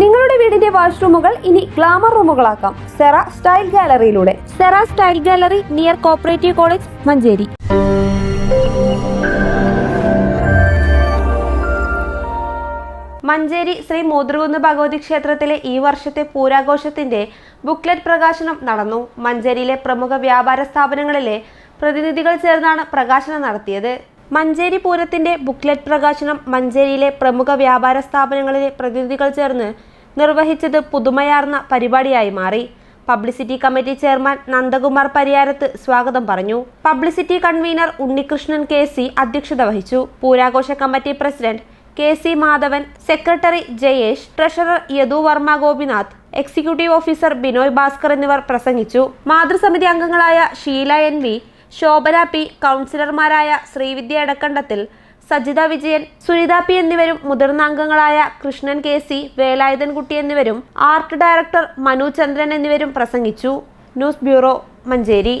നിങ്ങളുടെ വീടിന്റെ വാഷ്റൂമുകൾ ഇനി ഗ്ലാമർ റൂമുകളാക്കാം. Sera style ഗാലറിയിലൂടെ. Sera style gallery near cooperative college Manjeri. Manjeri Sree Moothrukunnu Bhagavathi ക്ഷേത്രത്തിലെ ഈ വർഷത്തെ പൂരാഘോഷത്തിന്റെ ബുക്ക്ലെറ്റ് പ്രകാശനം നടന്നു. മഞ്ചേരിയിലെ പ്രമുഖ വ്യാപാര സ്ഥാപനങ്ങളിലെ പ്രതിനിധികൾ ചേർന്നാണ് പ്രകാശനം നടത്തിയത്. മഞ്ചേരി പൂരത്തിന്റെ ബുക്ക്ലെറ്റ് പ്രകാശനം മഞ്ചേരിയിലെ പ്രമുഖ വ്യാപാര സ്ഥാപനങ്ങളിലെ പ്രതിനിധികൾ ചേർന്ന് നിർവഹിച്ചത് പുതുമയാർന്ന പരിപാടിയായി മാറി. Publicity committee chairman Nandakumar Pariyarath സ്വാഗതം പറഞ്ഞു. Publicity convener Unnikrishnan K C അധ്യക്ഷത വഹിച്ചു. പൂരാഘോഷ committee president K C Madhavan secretary Jayesh treasurer Yadu Varma Gopinath executive officer Binoy Bhaskar എന്നിവർ പ്രസംഗിച്ചു. മാതൃസമിതി അംഗങ്ങളായ Sheela N V Shobhana P കൗൺസിലർമാരായ ശ്രീവിദ്യ എടക്കണ്ടത്തിൽ സജിത വിജയൻ സുനിത പി എന്നിവരും മുതിർന്ന അംഗങ്ങളായ കൃഷ്ണൻ കെ സി വേലായുധൻകുട്ടി എന്നിവരും ആർട്ട് ഡയറക്ടർ മനു ചന്ദ്രൻ എന്നിവരും പ്രസംഗിച്ചു. News bureau Manjeri.